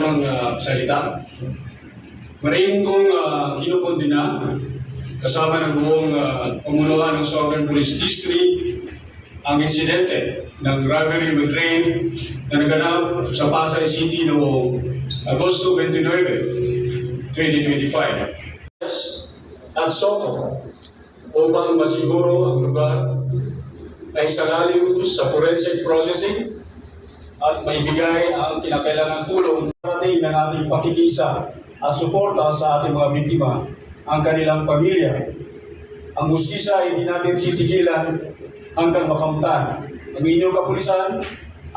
unang uh, salita. Mariin kong uh, kinukondina kasama ng buong uh, pamuluhan ng Southern Police District ang insidente ng robbery with rain na naganap sa Pasay City noong Agosto 29, 2025. At Soko upang masiguro ang lugar ay salalim sa forensic processing at maibigay ang kinakailangan tulong parating ng ating pakikisa at suporta sa ating mga biktima, ang kanilang pamilya. Ang hustisya ay hindi natin titigilan hanggang makamtan. Ang inyong kapulisan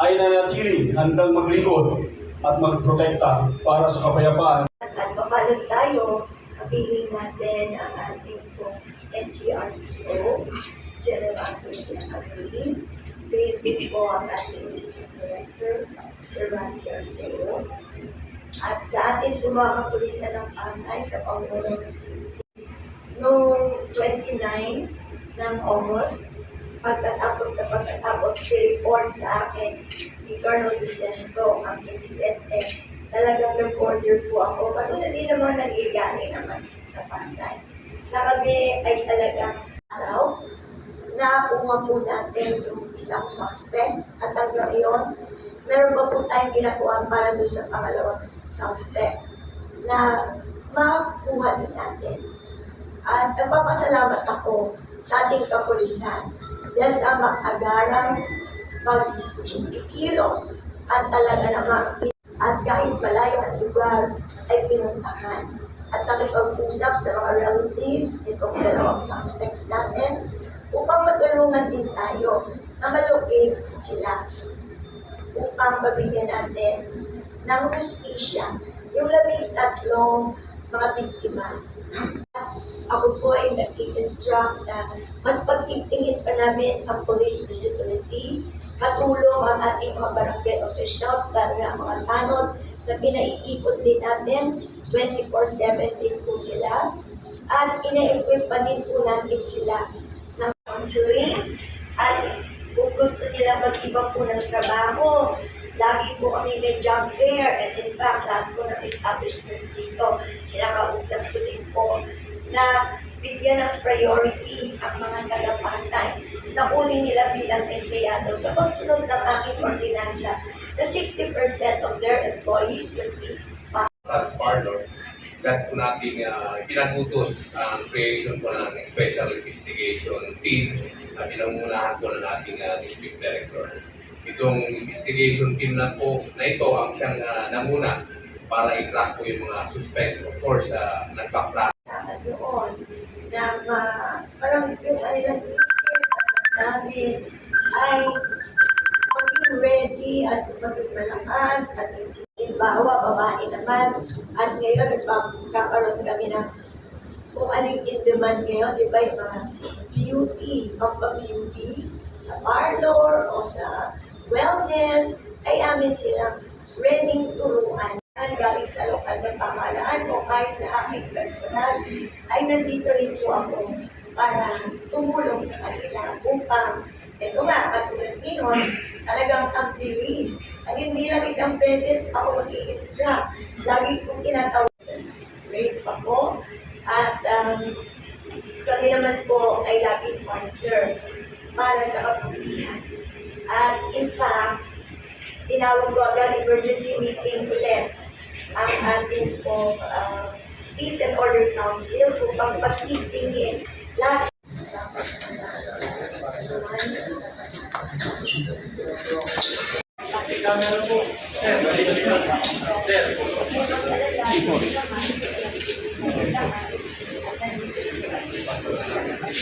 ay nanatiling handang maglingkod at magprotekta para sa kapayapaan At papalag tayo, kapiling natin ang ating pong NCRPO, General Anthony Aguilin, Pwede po ang ating Director, Sir Randy Arceo. At sa ating po mga kapulisan ng Pasay sa Pangulo, noong 29 ng August, pagkatapos na pagkatapos i-report sa akin ni Colonel Disesto ang insidente, talagang nag-order po ako. Katulad din naman nangyayari naman sa Pasay. Na kami ay talagang nakuha po natin yung isang suspect. At hanggang ngayon, meron pa po tayong ginagawa para doon sa pangalawang suspect na makuha din natin. At nagpapasalamat ako sa ating kapulisan. Dahil sa mag-agarang pagkikilos at talaga namang at kahit malayo ang lugar ay pinuntahan. At nakipag-usap sa mga relatives nitong dalawang suspects natin upang matulungan din tayo na malocate sila. Upang mabigyan natin ng justisya yung labing tatlong mga biktima. Ako po ay nag-instruct na mas pagtitingin pa namin ang police visibility, katulong ang ating mga barangay officials, lalo na ang mga tanod na pinaiikot din natin, 24-7 din po sila, at ina-equip pa din po natin sila counseling, at kung gusto nila mag-iba po ng trabaho, lagi po kami may job fair, and in fact, lahat po ng establishments dito, kinakausap ko din po na bigyan ng priority ang mga taga-Pasay na kunin nila bilang empleyado sa pagsunod ng aking ordinansa na 60% of their employees must be lahat po nating uh, pinagutos ang creation po ng special investigation team na pinangunahan po ng ating uh, district director. Itong investigation team na po na ito ang siyang uh, namuna para i-track po yung mga suspects. Of course, uh, nagpa-plan at doon na ma, parang yung kanilang isip namin ay maging ready at maging malakas at hindi bawa, babae naman. Kami ng kung anong in demand ngayon, di ba, yung mga beauty, pampa-beauty, sa parlor o sa wellness, ay amin silang ready turuan. Galing sa lokal na pamahalaan o kahit sa aking personal, ay nandito rin po ako para tumulong sa kanila upang, ito nga, katulad ngayon, talagang ang bilis. At hindi lang isang beses ako mag-i-instruct. Lagi kong tinatawag. Naman po ay laging partner para sa kapamilya. At in fact, tinawag ko agad emergency meeting ulit ang ating po uh, Peace and Order Council upang pagtitingin lahat